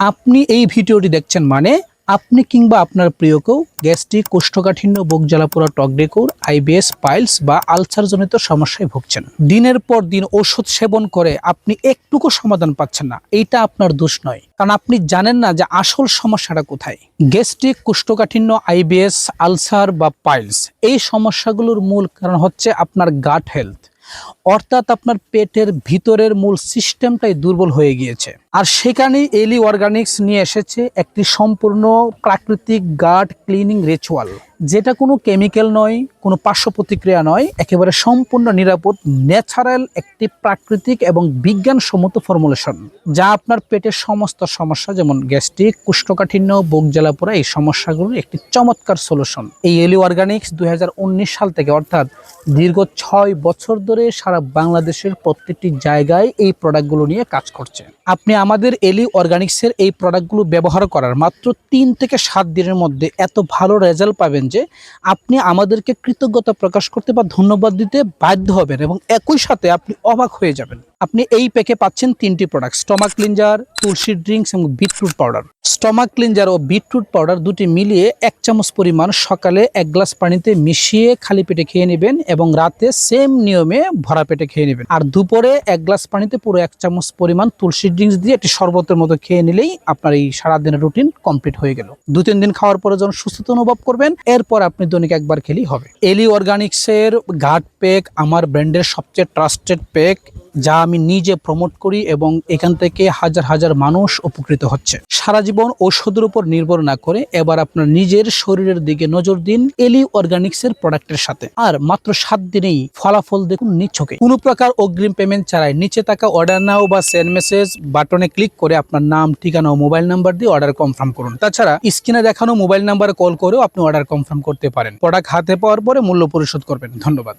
আপনি এই ভিডিওটি দেখছেন মানে আপনি কিংবা আপনার প্রিয় কেউ গ্যাস্ট্রিক, কোষ্ঠকাঠিন্য, বুক জ্বালাপোড়া টকডেকুর আইবিএস, পাইলস বা আলসারজনিত সমস্যায় ভুগছেন। দিনের পর দিন ওষুধ সেবন করে আপনি একটুকু সমাধান পাচ্ছেন না। এইটা আপনার দোষ নয়। কারণ আপনি জানেন না যে আসল সমস্যাটা কোথায়। গ্যাস্ট্রিক, কোষ্ঠকাঠিন্য, আইবিএস, আলসার বা পাইলস এই সমস্যাগুলোর মূল কারণ হচ্ছে আপনার গাট হেলথ অর্থাৎ আপনার পেটের ভিতরের মূল সিস্টেমটাই দুর্বল হয়ে গিয়েছে। আর সেখানেই এলি অর্গানিক্স নিয়ে এসেছে একটি সম্পূর্ণ প্রাকৃতিক গার্ড ক্লিনিং রিচুয়াল, যেটা কোনো কেমিক্যাল নয়, কোনো পার্শ্ব প্রতিক্রিয়া নয়, একেবারে সম্পূর্ণ নিরাপদ, ন্যাচারাল একটি প্রাকৃতিক এবং বিজ্ঞানসম্মত ফর্মুলেশন, যা আপনার পেটের সমস্ত সমস্যা যেমন গ্যাস্ট্রিক, কুষ্ঠকাঠিন্য, বুক জ্বালাপোড়া এই সমস্যাগুলোর একটি চমৎকার সলিউশন এই এলি অর্গানিক্স দুই হাজার উনিশ সাল থেকে অর্থাৎ দীর্ঘ ছয় বছর ধরে সারা বাংলাদেশের প্রত্যেকটি জায়গায় এই প্রোডাক্টগুলো নিয়ে কাজ করছে। আপনি আমাদের এলি অর্গানিক্সের এই প্রোডাক্টগুলো ব্যবহার করার মাত্র তিন থেকে সাত দিনের মধ্যে এত ভালো রেজাল্ট পাবেন যে আপনি আমাদেরকে কৃতজ্ঞতা প্রকাশ করতে বা ধন্যবাদ দিতে বাধ্য হবেন এবং একই সাথে আপনি অবাক হয়ে যাবেন। আপনি এই প্যাকে পাচ্ছেন তিনটি প্রোডাক্ট স্টমাক ক্লিনজার তুলসির ড্রিঙ্কস এবং বিটরুট পাউডার স্টমাক ক্লিনজার ও বিটরুট পাউডার দুটি মিলিয়ে এক চামচ পরিমাণ সকালে এক গ্লাস পানিতে মিশিয়ে খালি পেটে খেয়ে নেবেন এবং রাতে সেম নিয়মে ভরা পেটে খেয়ে নেবেন। আর দুপুরে এক গ্লাস পানিতে পুরো এক চামচ পরিমাণ তুলসী ড্রিঙ্কস দিয়ে একটি শরবতের মতো খেয়ে নিলেই আপনার এই সারাদিনের রুটিন কমপ্লিট হয়ে গেল। দু, তিন দিন খাওয়ার পরে যখন সুস্থতা অনুভব করবেন, এরপর আপনি দৈনিক একবার খেলেই হবে। এলি অর্গানিক্সের গার্ড প্যাক আমার ব্র্যান্ডের সবচেয়ে ট্রাস্টেড প্যাক যা আমি নিজে প্রমোট করি এবং এখান থেকে হাজার হাজার মানুষ উপকৃত হচ্ছে। সারা জীবন ঔষধের উপর নির্ভর না করে এবার আপনার নিজের শরীরের দিকে নজর দিন এলি অর্গানিক্স এর প্রোডাক্টের সাথে। আর মাত্র সাত দিনেই ফলাফল দেখুন নিচ্ছকে। কোনো প্রকার অগ্রিম পেমেন্ট ছাড়াই নিচে থাকা অর্ডার নাও বা সেন্ড মেসেজ বাটনে ক্লিক করে আপনার নাম, ঠিকানা ও মোবাইল নাম্বার দিয়ে অর্ডার কনফার্ম করুন। তাছাড়া স্ক্রিনে দেখানো মোবাইল নাম্বারে কল করেও আপনি অর্ডার কনফার্ম করতে পারেন। প্রোডাক্ট হাতে পাওয়ার পরে মূল্য পরিশোধ করবেন। ধন্যবাদ।